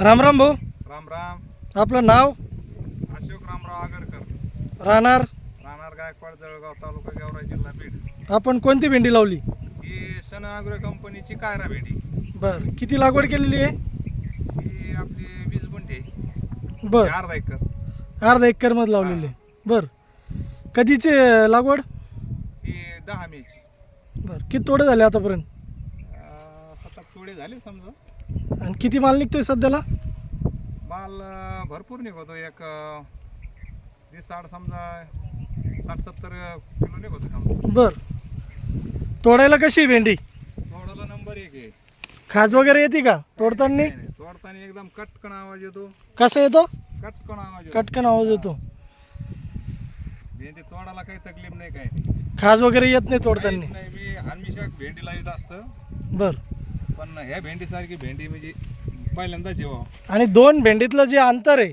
राम राम भाऊ. राम राम. आपलं नाव? अशोक रामराव आगरकर. राहणार? राहणार गायकवाड जळगाव तालुका गेवराई जिल्हा बीड. आपण कोणती भेंडी लावली? ही सन अग्रो कंपनीची कायरा भेंडी. बर. किती लागवड केलेली आहे? ही आपली वीस गुंठे. ही बर अर्धा एकर. अर्धा एकरमध्ये लावलेली आहे. बर. कधीची लागवड? ही दहा मेची बर. किती तोडे झाले आतापर्यंत? तोडे झाले समजा. आणि किती माल निघतोय सध्याला? माल अं, भरपूर निघतो एक अं, वीस साठ समजा साठ सत्तर किलो निघतो समजा. बर. तोडायला कशी आहे भेंडी? तोडाला नंबर एक आहे. खाज वगैरे येते का? तोडताना? नाही, नाही, तोडताना एकदम कटकन आवाज येतो. कसा येतो? कटकन आवाज येतो. कटकन आवाज येतो. भेंडी तोडाला काही तकलीफ नाही काय नाही. खाज वगैरे येत नाही तोडताना. काहीच नाही मी हमेशा भेंडी लावित असतं. बर. पण ह्या भेंडीसारखी भेंडी म्हणजे पहिल्यांदा जेव्हा आणि दोन भेंडीतलं जे अंतर आहे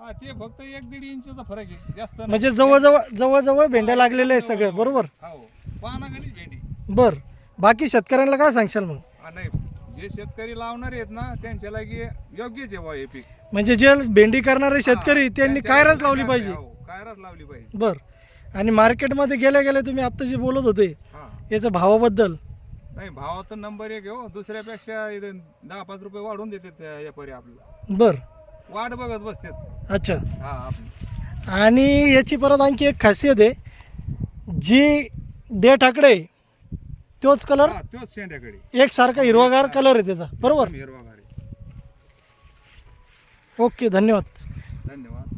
हा ते फक्त एक दीड इंचचा फरक आहे. जास्त नाही. म्हणजे जवळजवळ जवळजवळ भेंड्या लागलेल्या आहे सगळं बरोबर? हो. भेंडी. बर. बाकी शेतकऱ्यांना काय सांगशाल मग? हा, नाही. जे शेतकरी लावणारे आहेत ना त्यांच्या लागी योग्य जेव्हा हे पीक. म्हणजे जे भेंडी करणारे शेतकरी त्यांनी कायरच लावली पाहिजे. हो, कायरच लावली पाहिजे. बर. आणि मार्केटमध्ये गेल्या गेल्या तुम्ही आत्ता जे बोलत होते हा. याच्या भावाबद्दल नाही भावात नंबर एक हो. दुसऱ्यापेक्षा इथं दहा पाच रुपये वाढून देतात यापारी आपल्याला. बर. वाट बघत बसतात. अच्छा. हा आपली आणि याची परत आणखी एक खासियत आहे जी दे ठाकडे तोच कलर हा तोच शेंड्याकडे एकसारखा हिरवागार कलर आहे त्याचा. बरोबर? हिरवा घारी ओके धन्यवाद. धन्यवाद.